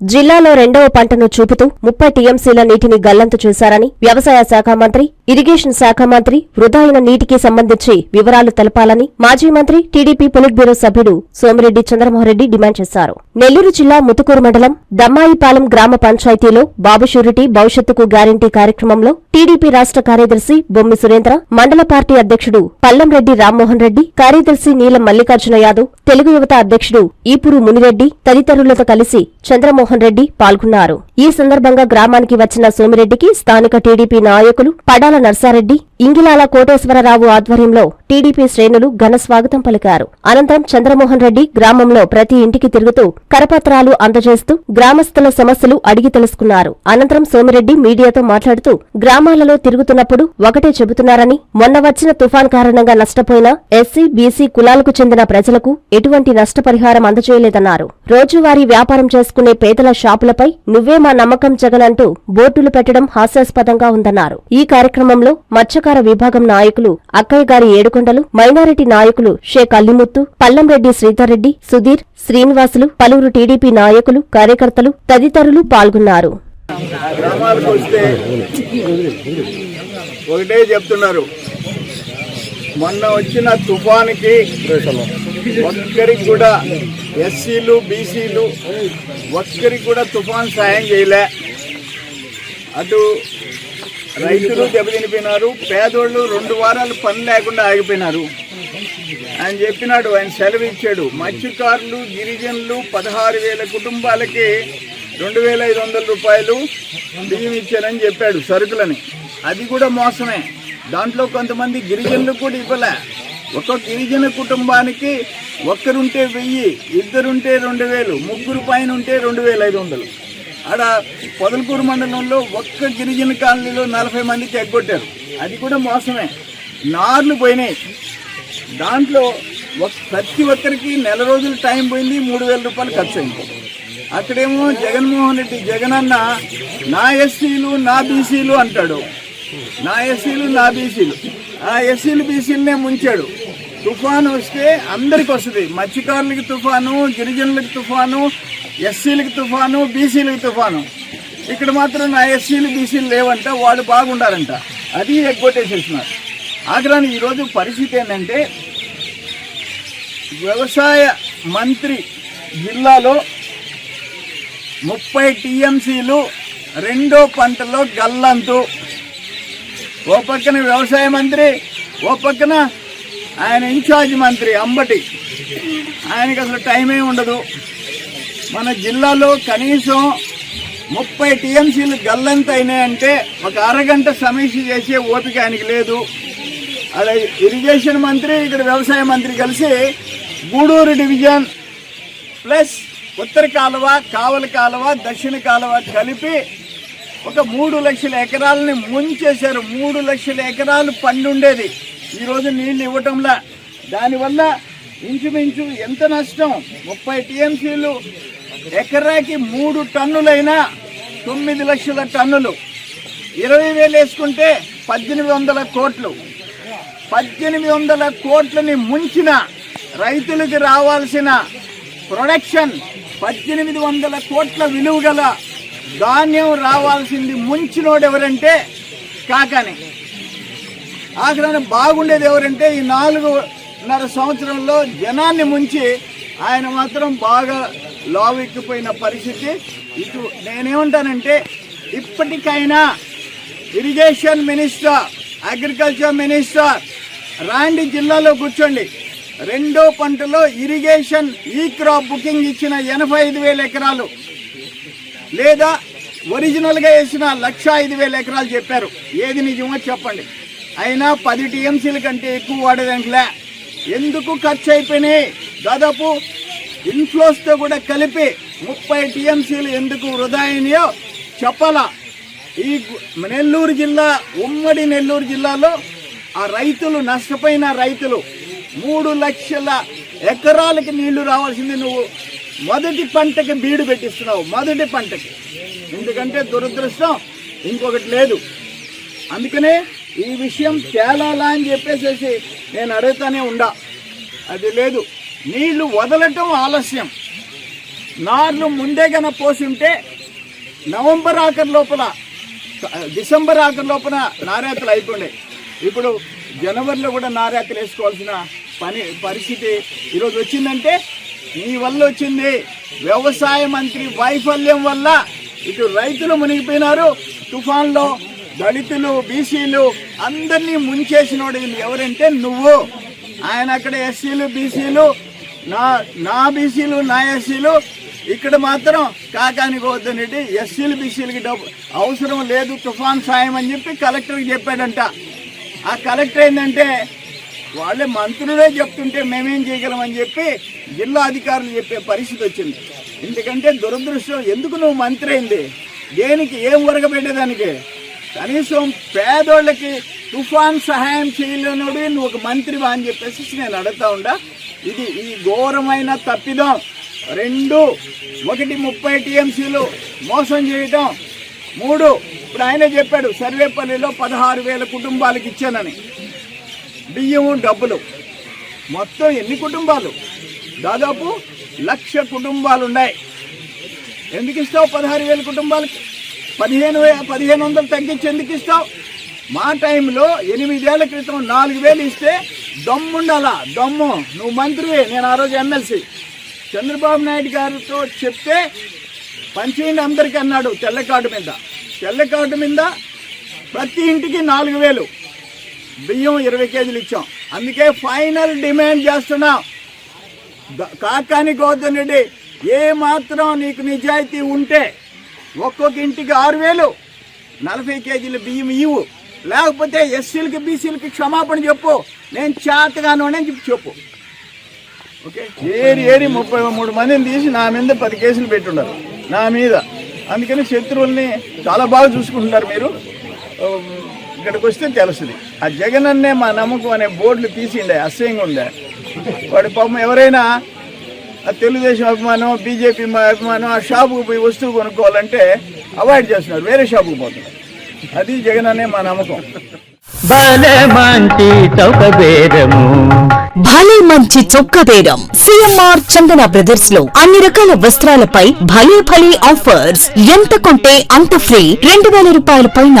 జిల్లాలో రెండవ పంటను చూపుతూ ముప్పై టీఎంసీల నీటిని గల్లంతు చేశారని వ్యవసాయ శాఖ మంత్రి ఇరిగేషన్ శాఖ మంత్రి వృధా అయిన నీటికి సంబంధించి వివరాలు తెలపాలని మాజీ మంత్రి టీడీపీ పొలిట్ బ్యూరో సభ్యుడు సోమిరెడ్డి చంద్రమోహన్రెడ్డి డిమాండ్ చేశారు. నెల్లూరు జిల్లా ముతుకూరు మండలం దమ్మాయిపాలెం గ్రామ పంచాయతీలో బాబు షూరిటీ భవిష్యత్తుకు గ్యారంటీ కార్యక్రమంలో టీడీపీ రాష్ట్ర కార్యదర్శి బొమ్మి సురేంద్ర మండల పార్టీ అధ్యక్షుడు పల్లంరెడ్డి రామ్మోహన్ రెడ్డి కార్యదర్శి నీలం మల్లికార్జున యాదవ్ తెలుగు యువత అధ్యక్షుడు ఈపురు మునిరెడ్డి తదితరులతో కలిసి చంద్రమోహన్ రెడ్డి పాల్గొన్నారు. ఈ సందర్భంగా గ్రామానికి వచ్చిన సోమిరెడ్డికి స్థానిక టీడీపీ నాయకులు పడాల నర్సారెడ్డి ఇంగిలాల కోటేశ్వరరావు ఆధ్వర్యంలో టీడీపీ శ్రేణులు ఘన స్వాగతం పలికారు. అనంతరం చంద్రమోహన్ రెడ్డి గ్రామంలో ప్రతి ఇంటికి తిరుగుతూ కరపత్రాలు అందజేస్తూ గ్రామస్తుల సమస్యలు అడిగి తెలుసుకున్నారు. అనంతరం సోమిరెడ్డి మీడియాతో మాట్లాడుతూ గ్రామాలలో తిరుగుతున్నప్పుడు ఒకటే చెబుతున్నారని మొన్న వచ్చిన తుఫాన్ కారణంగా నష్టపోయిన ఎస్సీ బీసీ కులాలకు చెందిన ప్రజలకు ఎటువంటి నష్టపరిహారం అందజేయలేదన్నారు. రోజువారీ వ్యాపారం చేసుకునే పేదల షాపులపై నువ్వే మా నమ్మకం జగనంటూ బోర్డులు పెట్టడం హాస్యాస్పదంగా ఉందన్నారు. ఈ కార్యక్రమంలో పత్రకార విభాగం నాయకులు అక్కయ్య గారి ఏడుకొండలు మైనారిటీ నాయకులు షేక్ అల్లిముత్తు పల్లంరెడ్డి శ్రీధర్ రెడ్డి సుధీర్ శ్రీనివాసులు పలువురు టీడీపీ నాయకులు కార్యకర్తలు తదితరులు పాల్గొన్నారు. ఒకటే చెప్తున్నారు. మొన్న వచ్చిన తుఫానికి ఒక్కరికి కూడా ఎస్సీలు బీసీలు ఒక్కరికి కూడా తుఫాన్ సాయం చేయలే. అటు రైతులు దెబ్బతినిపోయినారు పేదోళ్ళు రెండు వారాలు పని లేకుండా ఆగిపోయినారు. ఆయన చెప్పినాడు ఆయన సెలవు ఇచ్చాడు. మత్స్యకారులు గిరిజనులు పదహారు వేల కుటుంబాలకి రెండు వేల ఐదు వందల రూపాయలు బియ్యం ఇచ్చారని చెప్పాడు సరుకులని. అది కూడా మోసమే. దాంట్లో కొంతమంది గిరిజనులు కూడా ఇవ్వలే. ఒక గిరిజన కుటుంబానికి ఒక్కరుంటే వెయ్యి ఇద్దరుంటే రెండు వేలు ముగ్గురు పైన ఉంటే రెండు వేల ఐదు వందలు. ఆడ పొదలకూరు మండలంలో ఒక్క గిరిజన కాలనీలో నలభై మందికి ఎగ్గొట్టారు. అది కూడా మోసమే. నార్లు పోయినాయి. దాంట్లో ఒక్- ప్రతి ఒక్కరికి నెల రోజులు టైం పోయింది మూడు వేల రూపాయలు ఖర్చు అయింది. అక్కడేమో జగన్మోహన్ రెడ్డి జగన్ అన్న నా ఎస్సీలు నా బీసీలు అంటాడు. నా ఎస్సీలు నా బీసీలు. ఆ ఎస్సీలు బీసీలనే ముంచాడు. తుఫాను వస్తే అందరికి వస్తుంది. మత్స్యకారులకి తుఫాను గిరిజనులకి తుఫాను ఎస్సీలకి తుఫాను బీసీలకు తుఫాను. ఇక్కడ మాత్రం నా ఎస్సీలు బీసీలు లేవంట వాళ్ళు బాగుండారంట అది ఎగ్గొట్టేసేస్తున్నారు ఆగ్రాని ఈరోజు పరిస్థితి ఏంటంటే వ్యవసాయ మంత్రి జిల్లాలో ముప్పై టీఎంసీలు రెండో పంటలో గల్లంతు. ఓ పక్కన వ్యవసాయ మంత్రి ఓ పక్కన ఆయన ఇన్ఛార్జ్ మంత్రి అంబటి. ఆయనకి అసలు టైమే ఉండదు. మన జిల్లాలో కనీసం ముప్పై టీఎంసీలు గల్లంత అయినాయంటే ఒక అరగంట సమీక్ష చేసే ఓపిక ఆయనకి లేదు. అలా ఇరిగేషన్ మంత్రి ఇక్కడ వ్యవసాయ మంత్రి కలిసి గూడూరు డివిజన్ ప్లస్ ఉత్తర కాలువ కావలి కాలువ దక్షిణ కాలువ కలిపి ఒక మూడు లక్షల ఎకరాలని ముంచేశారు. మూడు లక్షల ఎకరాలు పండుండేది. ఈరోజు నీళ్ళు ఇవ్వటంలా. దానివల్ల ఇంచుమించు ఎంత నష్టం? ముప్పై టీఎంసీలు ఎకరాకి మూడు టన్నులైనా తొమ్మిది లక్షల టన్నులు. ఇరవై వేలు వేసుకుంటే పద్దెనిమిది వందల కోట్లు. పద్దెనిమిది వందల కోట్లని ముంచిన రైతులకి రావాల్సిన ప్రొడక్షన్ పద్దెనిమిది వందల కోట్ల విలువ గల ధాన్యం రావాల్సింది ముంచినోడు ఎవరంటే కాకాని. ఆఖరణ బాగుండేది ఎవరంటే ఈ నాలుగున్నర సంవత్సరంలో జనాన్ని ముంచి ఆయన మాత్రం బాగా లావెక్కిపోయిన పరిస్థితి. ఇటు నేనేమంటానంటే ఇప్పటికైనా ఇరిగేషన్ మినిస్టర్ అగ్రికల్చర్ మినిస్టర్ రాండి జిల్లాలో కూర్చోండి. రెండో పంటలో ఇరిగేషన్ ఈ క్రాప్ బుకింగ్ ఇచ్చిన ఎనభై ఐదు వేల ఎకరాలు. లేదా ఒరిజినల్గా వేసిన లక్ష ఐదు వేల ఎకరాలు చెప్పారు. ఏది నిజమో చెప్పండి. అయినా పది టీఎంసీల కంటే ఎక్కువ వాడేదాంట్లే ఎందుకు ఖర్చు అయిపోయినాయి? దాదాపు ఇన్ఫ్లోస్తో కూడా కలిపి ముప్పై టీఎంసీలు ఎందుకు వృధా అయినాయో చెప్పాల. ఈ నెల్లూరు జిల్లా ఉమ్మడి నెల్లూరు జిల్లాలో ఆ రైతులు నష్టపోయిన రైతులు మూడు లక్షల ఎకరాలకి నీళ్ళు రావాల్సింది నువ్వు. మొదటి పంటకి బీడు పెట్టిస్తున్నావు మొదటి పంటకి. ఎందుకంటే దురదృష్టం ఇంకొకటి లేదు. అందుకనే ఈ విషయం తేలాలా అని చెప్పేసేసి నేను అడుగుతానే ఉండా. అది లేదు. నీళ్ళు వదలటం ఆలస్యం. నార్లు ముందే గన పోసుంటే నవంబర్ ఆఖరి లోపల డిసెంబర్ ఆఖరి లోపల నారేతలు అయిపోయిండే ఇప్పుడు జనవరిలో కూడా నారేతలు వేసుకోవాల్సిన పని పరిస్థితి ఈరోజు వచ్చిందంటే నీ వల్ల వచ్చింది. వ్యవసాయ మంత్రి వైఫల్యం వల్ల ఇటు రైతులు మునిగిపోయినారు. తుఫాన్లో దళితులు బీసీలు అందరినీ ముంచేసినోడు ఎవరంటే నువ్వు. ఆయన అక్కడ ఎస్సీలు బీసీలు నా నా బీసీలు నా ఎస్సీలు ఇక్కడ మాత్రం కాకాని పోద్దనేది ఎస్సీలు బీసీలకి డబ్బు అవసరం లేదు తుఫాన్ సాయం అని చెప్పి కలెక్టర్కి చెప్పాడంట. ఆ కలెక్టర్ ఏంటంటే వాళ్ళే మంత్రులే చెప్తుంటే మేమేం చేయగలమని చెప్పి జిల్లా అధికారులు చెప్పే పరిస్థితి వచ్చింది. ఎందుకంటే దురదృష్టం ఎందుకు నువ్వు మంత్రి అయింది? దేనికి ఏం ఉరగబెట్టేదానికి కనీసం పేదోళ్ళకి తుఫాన్ సహాయం చేయలేనుడు నువ్వు ఒక మంత్రివా అని చెప్పేసి నేను అడుగుతా ఉండా. ఇది ఈ ఘోరమైన తప్పిదం. రెండు ఒకటి ముప్పై టీఎంసీలు మోసం చేయటం. మూడు ఇప్పుడు ఆయన చెప్పాడు సర్వేపల్లిలో పదహారు వేల కుటుంబాలకు ఇచ్చానని. బియ్యము డబ్బులు. మొత్తం ఎన్ని కుటుంబాలు? దాదాపు లక్ష కుటుంబాలు ఉన్నాయి ఎందుకు ఇస్తావు పదహారు వేల కుటుంబాలకి? పదిహేను వే పదిహేను వందలు తగ్గించి ఎందుకు ఇస్తావు? మా టైంలో ఎనిమిదేళ్ళ క్రితం నాలుగు వేలు ఇస్తే దమ్ముండాలా? దమ్ము. నువ్వు మంత్రివే నేను ఆ రోజు ఎమ్మెల్సీ. చంద్రబాబు నాయుడు గారితో చెప్తే పంచేయండి అందరికీ అన్నాడు తెల్ల కార్డు మీద. తెల్ల కార్డు మీద ప్రతి ఇంటికి నాలుగు వేలు. బియ్యం ఇరవై కేజీలు ఇచ్చాం. అందుకే ఫైనల్ డిమాండ్ చేస్తున్నాం. కాకాని గౌతమ్ రెడ్డి ఏ మాత్రం నీకు నిజాయితీ ఉంటే ఒక్కొక్క ఇంటికి ఆరు వేలు. నలభై కేజీల బియ్యం ఇవ్వు. లేకపోతే ఎస్సీలకి బీసీలకి క్షమాపణ చెప్పు. నేను చేతగాను అని చెప్పి చెప్పు. ఓకే? ఏరి ఏరి ముప్పై మూడు మందిని తీసి నా మీద పది కేసులు పెట్టున్నారు నా మీద. అందుకని శత్రువుల్ని చాలా బాగా చూసుకుంటున్నారు మీరు. ఇక్కడికి వస్తే తెలుస్తుంది. ఆ జగన్ అన్నే మా నమ్మకం అనే బోర్డులు తీసిండే అసహ్యంగా ఉండే. వాడి పాపం ఎవరైనా ఆ తెలుగుదేశం అభిమానం బీజేపీ అభిమానం ఆ షాపుకు పోయి వస్తువు కొనుక్కోవాలంటే అవాయిడ్ చేస్తున్నారు. వేరే షాపుకు పోతున్నారు. అది జగన్ అనే మా నమ్మకం. భలే మంచి చౌక బేరము భలే మంచి చొక్క బేరం సిఎంఆర్ చందన బ్రదర్స్లో అన్ని రకాల వస్త్రాలపై భలే భలే ఆఫర్స్. ఎంత కొంటే అంత ఫ్రీ. రెండు వేల రూపాయల పైన